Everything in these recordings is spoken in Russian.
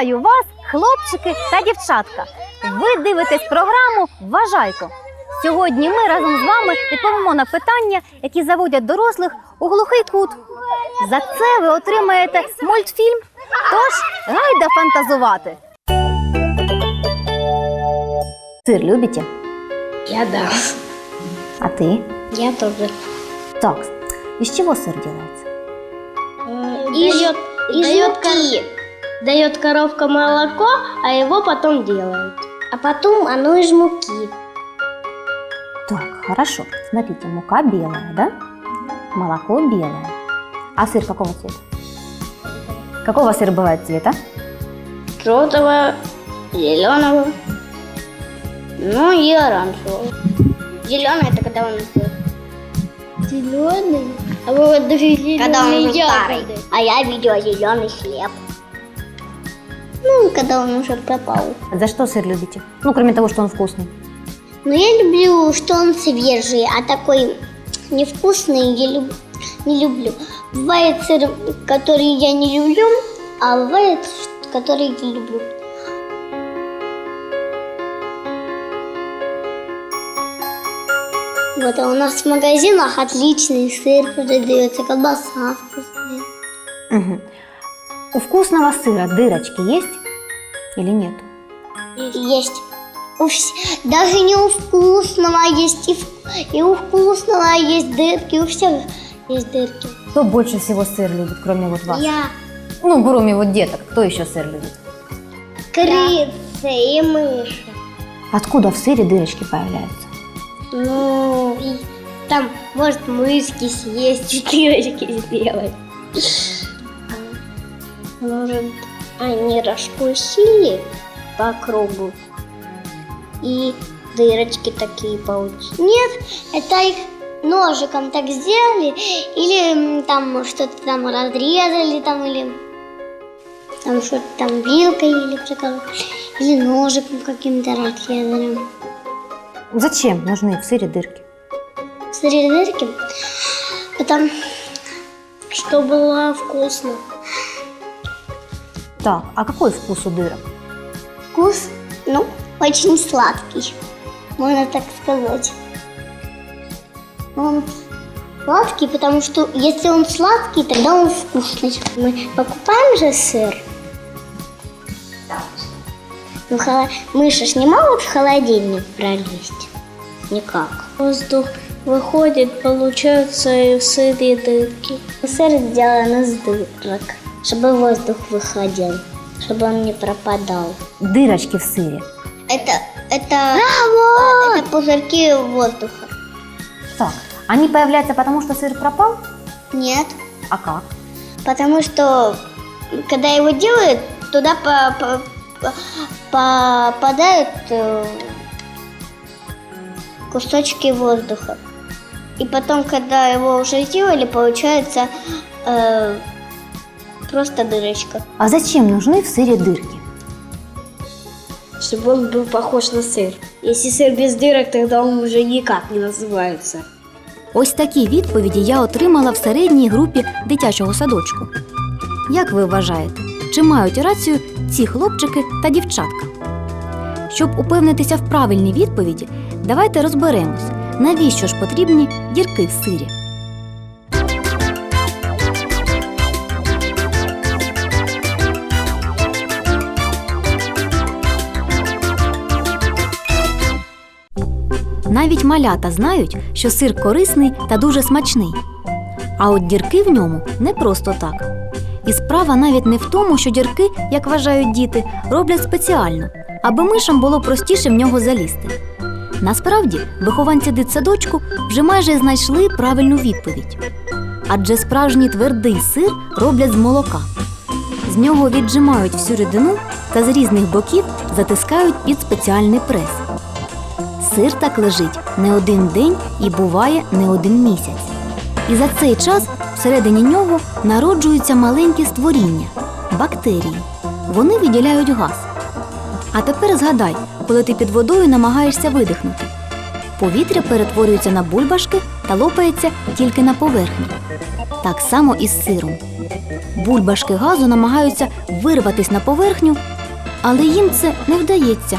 Вітаю вас, хлопчики та дівчатка! Ви дивитесь програму Вважайко. Сьогодні ми разом з вами відповімо на питання, які заводять дорослих у глухий кут. За це ви отримаєте мультфільм. Тож гайда фантазувати. Сир любите? Я да. А ты? Я тоже. Так, из чего сыр делается? Из, из дает муки. Дает коровка молоко, а его потом делают. А потом оно из муки. Так, хорошо. Смотрите, мука белая, да? Молоко белое. А сыр какого цвета? Какого сыр бывает цвета? Желтого, зеленого, ну и оранжевого. Зеленый это когда он Зеленый? А вы вот даже Когда он уже старый. А я видела зеленый хлеб. Ну, когда он уже пропал. За что сыр любите? Ну, кроме того, что он вкусный. Но я люблю, что он свежий, а такой невкусный я люб- не люблю. Бывает сыр, который я не люблю, а бывает, который я люблю. Вот, а у нас в магазинах отличный сыр продается, колбаса вкусная. Мгм. У вкусного сыра дырочки есть или нет? Есть. У вс- Даже не у вкусного есть, и, в- и у вкусного есть дырки, у всех есть дырки. Кто больше всего сыр любит, кроме вот вас? Я Ну, кроме вот деток, кто еще сыр любит? крыса и мыши. Откуда в сыре дырочки появляются? Ну, и там может мышки съесть, дырочки сделать. Может, они раскусили по кругу и дырочки такие получились. Нет, это их ножиком так сделали, или там что-то там разрезали, там или там что-то там вилкой или прикололи, или ножиком каким-то разрезали. Зачем нужны в сыре дырки? Смотри, дырки, потому что было вкусно. Так, а какой вкус у дырок? Вкус, ну, очень сладкий, можно так сказать. Он сладкий, потому что если он сладкий, тогда он вкусный. Мы покупаем же сыр. Ну, холо- мыши ж не могут в холодильник пролезть. Никак. Воздух выходит, получаются и сырые дырки. Сыр сделан из дырок, чтобы воздух выходил, чтобы он не пропадал. Дырочки в сыре. Это, это, а, это пузырьки воздуха. Так, они появляются потому, что сыр пропал? Нет, А как? потому что когда его делают, туда по- по- по- попадают э, кусочки воздуха. И потом, когда его уже сделали, получается э, просто дырочка. А зачем нужны в сыре дырки? Чтобы он был похож на сыр. Если сыр без дырок, тогда он уже никак не называется. Ось такі відповіді я отримала в середній групі дитячого садочку. Як ви вважаєте, чи мають рацію ці хлопчики та дівчатка? Щоб упевнитися в правильній відповіді, давайте розберемось, навіщо ж потрібні дірки в сирі. Навіть малята знають, що сир корисний та дуже смачний. А от дірки в ньому не просто так. І справа навіть не в тому, що дірки, як вважають діти, роблять спеціально, аби мишам було простіше в нього залізти. Насправді, вихованці дитсадочку вже майже знайшли правильну відповідь. Адже справжній твердий сир роблять з молока. З нього віджимають всю рідину та з різних боків затискають під спеціальний прес. Сир так лежить не один день і буває не один місяць. І за цей час всередині нього народжуються маленькі створіння бактерії. Вони виділяють газ. А тепер згадай, коли ти під водою намагаєшся видихнути. Повітря перетворюється на бульбашки та лопається тільки на поверхні. Так само і з сиром. Бульбашки газу намагаються вирватися на поверхню, але їм це не вдається,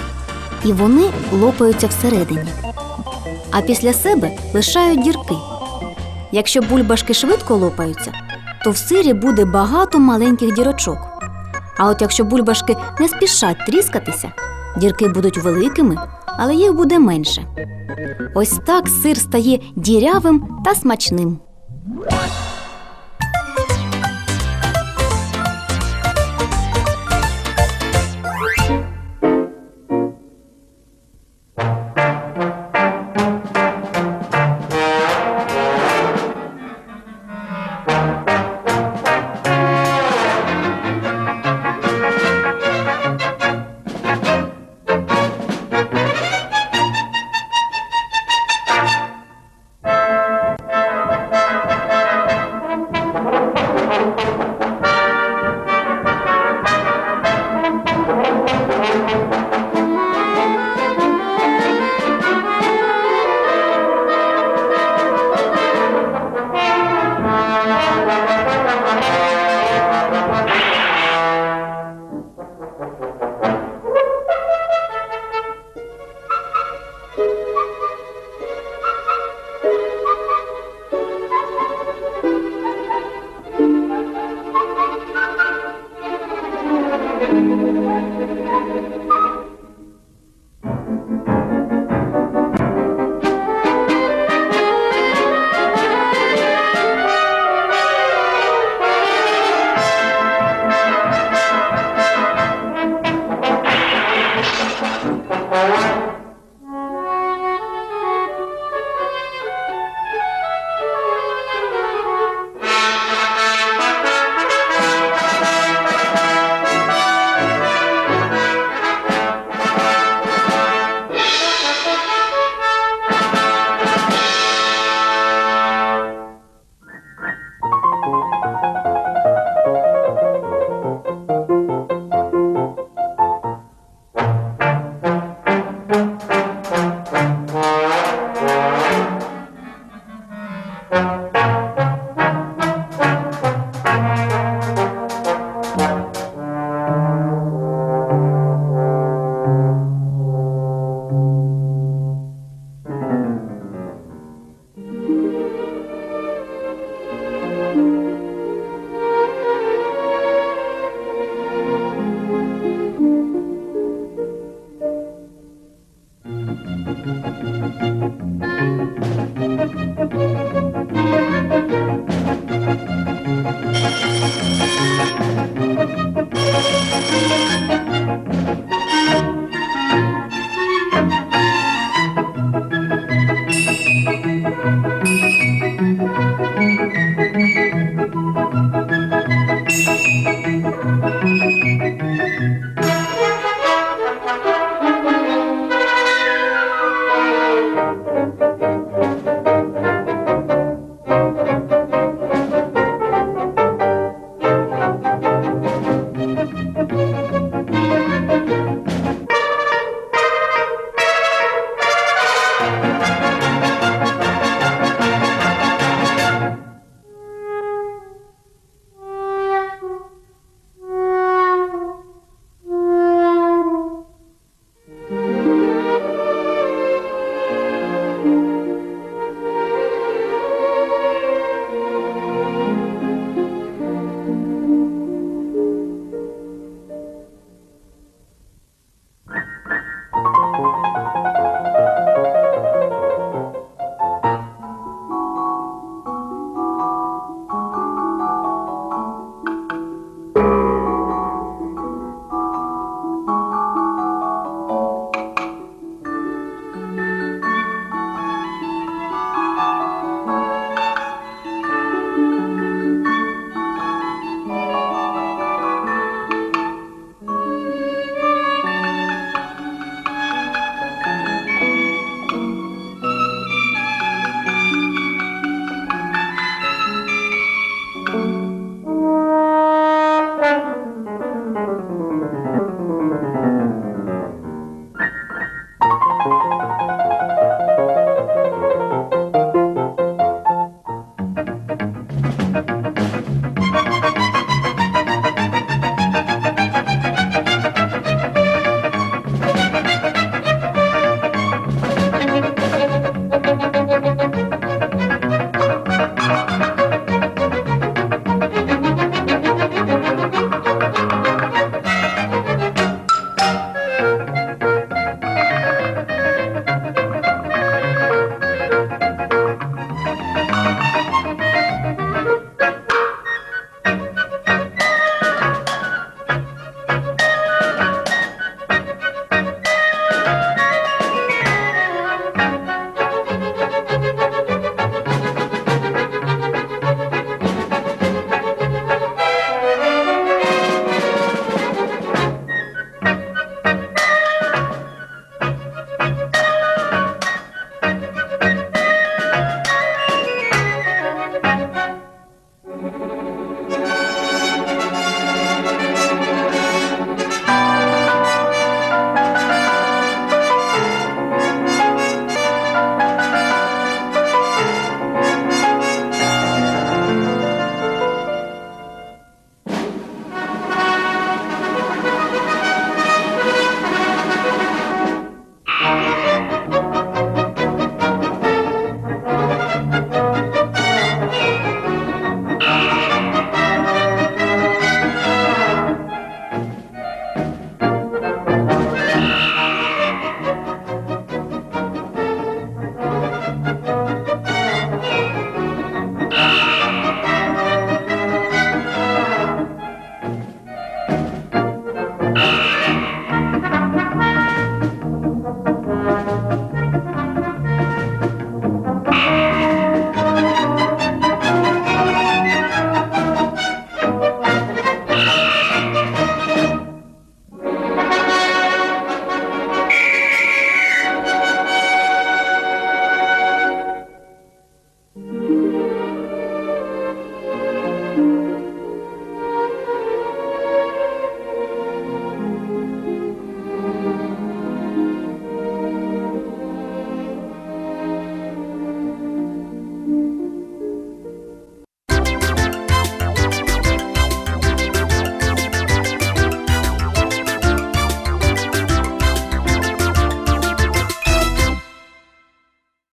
і вони лопаються всередині. А після себе лишають дірки. Якщо бульбашки швидко лопаються, то в сирі буде багато маленьких дірочок. А от якщо бульбашки не спішать тріскатися, дірки будуть великими, але їх буде менше. Ось так сир стає дірявим та смачним.